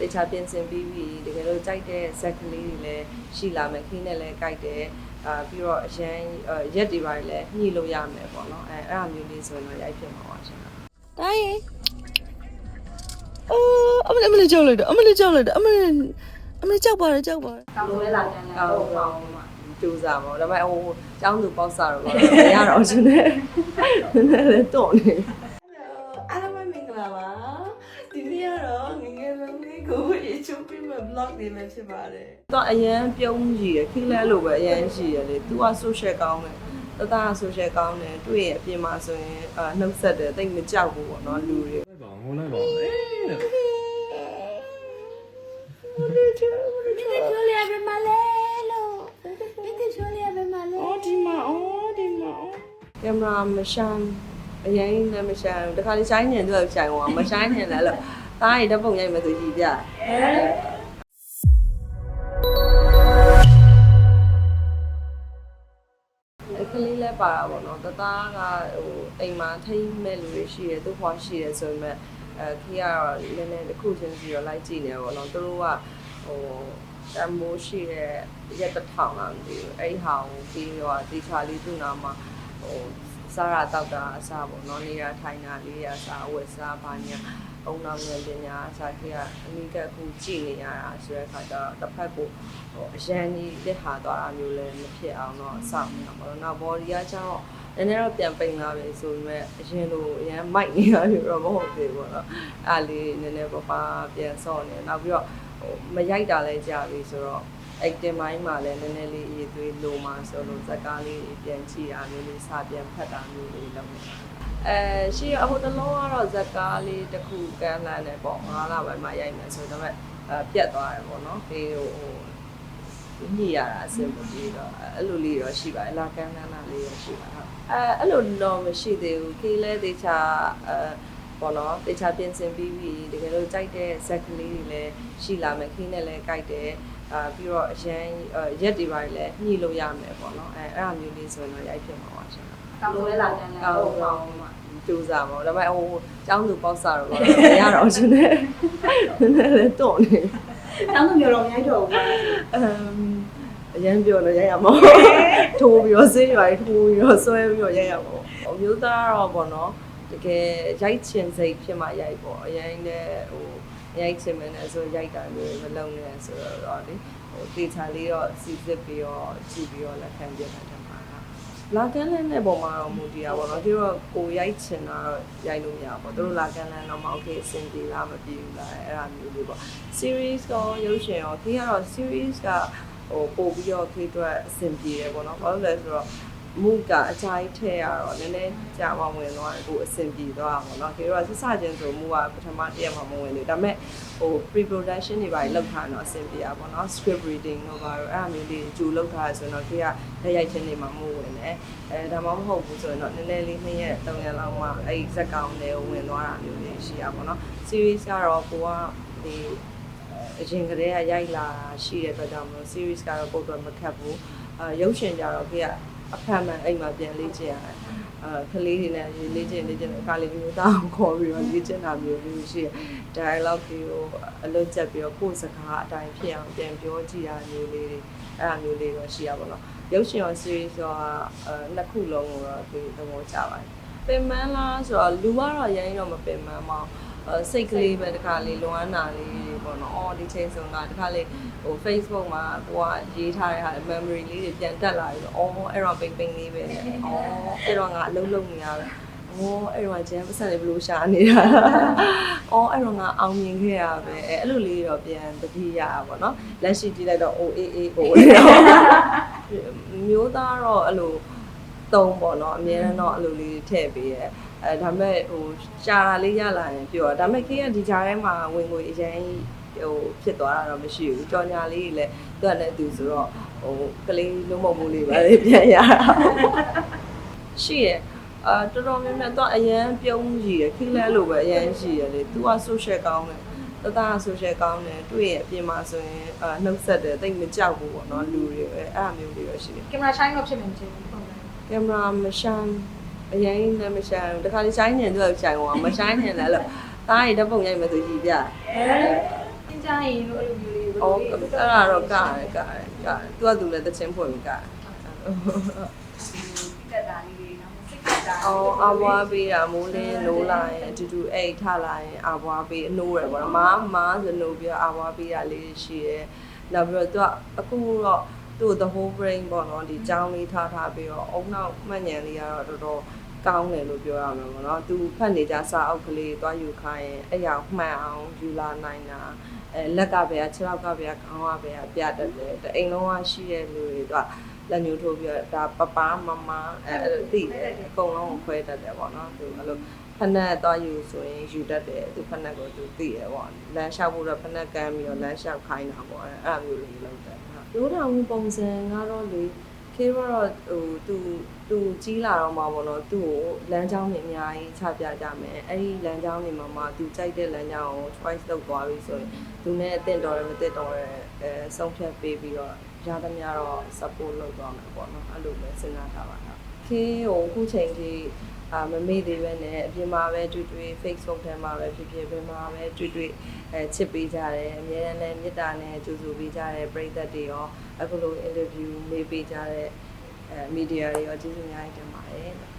တေချာပြင်ဆင်ပြီးပြီတကယ်လို့ကြိုက်တဲ့ဇက်ကလေးတွေလည်းရှိလာမယ်ခင်းနဲ့လည်းကြိုက်တယ်အာပြီးတော့အရန်အာရက်တွေပါလည်းညှိလို့ရမယ်ပေါ့နော်အဲအဲ့အမျိုးလေးဆိုရင်တော့ရိုက်ဖြစ်မှာပါရှင်တားရင်အော်အမလေးအမလေးကြောက်လိုက်တော့အမလေးကြောက်လိုက်တော့အမလေးအမလေးကြောက်ပါတယ်ကြောက်ပါတယ်ကောင်းလို့လာတယ်လားဟုဟုတ်တ်ပါပါဘူးဘူးကျူးစားပါတော့ဒါပေမဲ့ဟိုចောင်းသူပေါ့စားတော့မရတော့ရှင်နဲ့လည်းတော့နေ vlog နေမှာဖြစ်ပါတယ်တော့အရန်ပြုံးကြီးရခိလဲလို့ပဲအရန်ရှိရလေ तू က social ကောင်းတယ်တသား social ကောင်းတယ်တွေ့ရအပြင်မှာဆိုရင်အာနှုတ်ဆက်တယ်တိတ်မကြောက်ဘူးပေါ့နော်လူတွေလိုက်ပါငိုလိုက်ပါအေးတဲ့ချိုးလေးပဲမလဲလို့ဒီကချိုးလေးပဲမလဲအော်ဒီမှာအော်ဒီမှာအော်ကင်မရာမရှမ်းအရင်လည်းမရှမ်းတခါလေရှိုင်းနေတော့ရှိုင်းသွားမရှိုင်းနေလည်းလို့သားရတဲ့ပုံရိုက်မယ်ဆိုကြည်ပြက ပါတာပေါ့နော်တသားကဟိုအိမ်မှာထိမ့်မဲ့လူတွေရှိတယ်သူ့ဖွာရှိတယ်ဆိုပေမဲ့အဲခေကတော့နည်းနည်းတစ်ခုချင်းစီတော့လိုက်ကြည့်နေပါပေါ့နော်သူတို့ကဟိုတမိုးရှိတဲ့ရက်တစ်ထောင်လားမသိဘူးအဲ့ဒီဟာကိုပြီးတော့တေချာလေးသူ့နာမှာဟိုစားရတောက်တာအစားပေါ့နော်နေရထိုင်တာလေးရစားဝက်စားဘာညာ အုံနောက်ငယ်ပညာအစားခေကအမိကအခုကြည့်နေရတာဆိုတဲ့အခါကျတော့တစ်ဖက်ကိုဟိုအရန်ကြီးလက်ဟာသွားတာမျိုးလည်းမဖြစ်အောင်တော့စောင့်နေရပါတော့နောက် body ကကျတော့နည်းနည်းတော့ပြန်ပိန်လာပြီဆိုပေမဲ့အရင်လိုအရင်မိုက်နေတာမျိုးတော့မဟုတ်သေးဘူးပေါ့နော်အဲ့လေးနည်းနည်းပပပြန်ဆော့နေနောက်ပြီးတော့ဟိုမရိုက်တာလည်းကြာပြီဆိုတော့ acting မိုင်းမှာလည်းနည်းနည်းလေးအရေးသွေးလိုမှဆိုလို့ဇက်ကားလေးပြန်ကြည့်တာမျိုးလေးစပြန်ဖတ်တာမျိုးလေးလုပ်နေ အဲရှိအခုတလုံးကတော့ဇက်ကားလေးတစ်ခုကမ်းလှမ်းတယ်ပေါ့9လပိုင်းမှရိုက်မယ်ဆိုတော့ဒါပေမဲ့အဲပြတ်သွားတယ်ပေါ့နော်ဒီဟိုဟိုညှိရတာအဆင်မပြေတော့အဲ့လိုလေးတော့ရှိပါတယ်လာကမ်းလှမ်းတာလေးတော့ရှိပါဟုတ်အဲအဲ့လိုတော့မရှိသေးဘူးခေးလဲတေချာအဲပေါ့နော်တေချာပြင်ဆင်ပြီးပြီတကယ်လို့ကြိုက်တဲ့ဇက်ကလေးတွေလည်းရှိလာမယ်ခင်းနဲ့လည်းကြိုက်တယ်အာပြီးတော့အရန်ရက်တွေပါလည်းညှိလို့ရမယ်ပေါ့နော်အဲအဲ့အမျိုးလေးဆိုရင်တော့ရိုက်ဖြစ်မှာပါရှင်ကောင်းလို့လာတယ်လားဟုဟုတ်တ်ပါပါဘူးဘူး ကျူးစားပါတော့ဒါပေမဲ့ဟိုចောင်းသူပေါ့စားတော့မရတော့ရှင်နဲ့လည်းတော့နေတောင်းသူမျိုးတော့မရိုက်တော့ဘူးပါအမ်အရင်ပြောတော့ရရမှာထိုးပြီးတော့ဆေးရွာထိုးပြီးတော့ဆွဲပြီးတော့ရရမှာအမျိုးသားတော့ပေါ့နော်တကယ်ရိုက်ချင်စိတ်ဖြစ်မှရိုက်ပေါ့အရင်လည်းဟိုရိုက်ချင်မယ်နဲ့ဆိုရိုက်တာမျိုးမလုံးနဲ့ဆိုတော့လေဟိုတေချာလေးတော့စီစစ်ပြီးတော့ကြည့်ပြီးတော့လက်ခံပြတာတယ်မှာ လာကန်လန်းတဲ့ပုံမှာတော့မူတည်တာပေါ့နော်ဒီတော့ကိုရိုက်ချင်တာတော့ရိုက်လို့မရဘူးပေါ့သူတို့လာကန်လန်းတော့မ okay အဆင်ပြေလားမပြေဘူးလားအဲ့ဒါမျိုးလေးပေါ့ series ကောရုပ်ရှင်ရောဒီကတော့ series ကဟိုပို့ပြီးတော့ခေတ်အတွက်အဆင်ပြေတယ်ပေါ့နော်ဘာလို့လဲဆိုတော့ မူကအကြိုက်ထဲရတော့နည်းနည်းကြာမှဝင်သွားတယ်ကိုအဆင်ပြေသွားတာပေါ့နော်ခေတ်တော့စစချင်းဆိုမူကပထမတစ်ရက်မှမဝင်သေးဒါပေမဲ့ဟို pre production တွေပါလောက်ထားတော့အဆင်ပြေတာပေါ့နော် script reading တော့ပါတော့အဲ့အမျိုးလေးဂျူလောက်ထားရဆိုတော့ခေတ်ကလက်ရိုက်ချင်းတွေမှမဝင်တယ်အဲဒါမှမဟုတ်ဘူးဆိုရင်တော့နည်းနည်းလေးနှစ်ရက်သုံးရက်လောက်မှအဲ့ဇက်ကောင်တွေဝင်သွားတာမျိုးလေးရှိရပါတော့ series ကတော့ကိုကဒီအရင်ကတည်းကရိုက်လာရှိတဲ့အတွက်ကြောင့်မလို့ series ကတော့ပုံတော့မခတ်ဘူးအဲရုပ်ရှင်ကြတော့ခေက အဖန်မှန်အိမ်မှာပြန်လေ့ကျင့်ရတယ်အဲကလေးတွေနဲ့လေ့ကျင့်လေ့ကျင့်အခါလေးမျိုးတောင်းခေါ်ပြီးတော့လေ့ကျင့်တာမျိုးမျိုးရှိတယ် dialogue တွေကိုအလွတ်ချက်ပြီးတော့ကိုယ်စကားအတိုင်းဖြစ်အောင်ပြန်ပြောကြည့်တာမျိုးလေးတွေအဲ့အမျိုးလေးတော့ရှိရပါတော့ရုပ်ရှင်ရော series ရောအဲနှစ်ခုလုံးကိုတော့ဒီသဘောကျပါတယ်ပင်မလားဆိုတော့လူကတော့ရိုင်းတော့မပင်မပါဘူးအဲ စိတ်ကလေးပဲတခါလေးလွမ်းနာလေးတွေပေါ့နော်အော်ဒီချိန်ဆိုတော့တခါလေးဟို Facebook မှာကိုကရေးထားတဲ့ဟာ memory လေးတွေပြန်တက်လာပြီးတော့အော်အဲ့တော့ပိန်ပိန်လေးပဲအော်အဲ့တော့ငါအလုံးလုံးနေရပဲအော်အဲ့တော့ကျန်ပတ်စံလေးဘလို့ရှာနေတာအော်အဲ့တော့ငါအောင်မြင်ခဲ့ရပဲအဲ့လိုလေးတော့ပြန်တတိရတာပေါ့နော်လက်ရှိကြည့်လိုက်တော့ OAA ကိုမျိုးသားတော့အဲ့လိုတုံးပေါ့နော်အများနဲ့တော့အဲ့လိုလေးထည့်ပေးရဲ အဲဒါပေမဲ့ဟိုရှာတာလေးရလာရင်ပြောတာဒါပေမဲ့ခေကဒီကြားထဲမှာဝင်ငွေအရင်ဟိုဖြစ်သွားတာတော့မရှိဘူးကြော်ညာလေးတွေလည်းသူကလည်းသူဆိုတော့ဟိုကလေးလုံးမမှုလေးပါလေပြန်ရတာရှိရအာတော်တော်များများတော့အရန်ပြုံးကြီးရခိလဲလိုပဲအရန်ရှိရလေသူက social ကောင်းတယ်တသား social ကောင်းတယ်တွေ့ရအပြင်မှာဆိုရင်အာနှုတ်ဆက်တယ်တိတ်မကြောက်ဘူးပေါ့နော်လူတွေပဲအဲ့အမျိုးတွေတော့ရှိတယ်ကင်မရာဆိုင်တော့ဖြစ်မယ်မထင်ဘူးဟုတ်တယ်ကင်မရာမရှမ်း အရင်လည်းမရှမ်းဘူးတခါလေရှိုင်းနေတော့ရှိုင်းသွားမရှိုင်းနေလည်းလို့သားရတဲ့ပုံရိုက်မယ်ဆိုကြည့်ပြသင်ကြားရင်လို့အဲ့လိုမျိုးလေးဘယ်အော်လိုအဲ့လေးဒါတော့ကားတယ်ကားတယ်ကားတယ်သူကသူလည်းတချင်းဖွင့်ပြီးကားတယ်တက်တာလေးတွေနော်စိတ်တက်တာအော်အဘွားပေးတာမိုးလင်းနိုးလာရင်အတူတူအိတ်ထလာရင်အဘွားပေးအနိုးရယ်ပေါ့နော်မားမားဆိုနိုးပြီးတော့အဘွားပေးတာလေးရှိရဲနောက်ပြီးတော့သူကအခုတော့ သူ့ the whole brain ပေါ့နော်ဒီကြောင်းလေးထားထားပြီးတော့အုံနောက်မှတ်ဉာဏ်လေးကတော့တော်တော်ကောင်းတယ်လို့ပြောရမှာပေါ့နော်သူဖတ်နေကြစာအုပ်ကလေးတွားယူခိုင်းရင်အဲ့ရမှန်အောင်ယူလာနိုင်တာအဲလက်ကပဲခြေထောက်ကပဲခေါင်းကပဲပြတတ်တယ်တအိမ်လုံးကရှိတဲ့လူတွေကလက်ညှိုးထိုးပြီးတော့ဒါပပမမအဲအဲ့လိုသိတယ်အကုန်လုံးကိုခွဲတတ်တယ်ပေါ့နော်သူအဲ့လိုဖက်နဲ့သွားယူဆိုရင်ယူတတ်တယ်သူဖက်နဲ့ကိုသူသိရပေါ့လမ်းလျှောက်ဖို့တော့ဖက်နဲ့ကမ်းပြီးတော့လမ်းလျှောက်ခိုင်းတာပေါ့အဲ့အဲ့လိုလေးလုပ်တယ်ဟုတ် ရိုးထောင်ပုံစံကတော့လေခေတော့ဟိုသူသူကြီးလာတော့မှာပေါ့နော်သူ့ကိုလမ်းကြောင်းတွေအများကြီးချပြကြမယ်အဲ့ဒီလမ်းကြောင်းတွေမှာမှသူကြိုက်တဲ့လမ်းကြောင်းကို choice လုပ်သွားပြီဆိုရင်သူနဲ့အင့်တော်ရမသိတော်ရအဲဆုံးဖြတ်ပေးပြီးတော့ ရသမျှတော့ support လုပ်သွားမှာပေါ့နော်အဲ့လိုပဲစဉ်းစားထားပါတော့ခေဟိုအခုချိန်ကြီးအာမမေ့သေးပဲနဲ့အပြင်မှာပဲတွေ့တွေ့ Facebook ထဲမှာပဲဖြစ်ဖြစ်ဘယ်မှာပဲတွေ့တွေ့အဲချစ်ပေးကြတယ်အများနဲ့မေတ္တာနဲ့ကြိုဆိုပေးကြတယ်ပရိသတ်တွေရောအခုလို interview မေးပေးကြတဲ့အဲ media တွေရောကျေးဇူးအများကြီးတင်ပါတယ်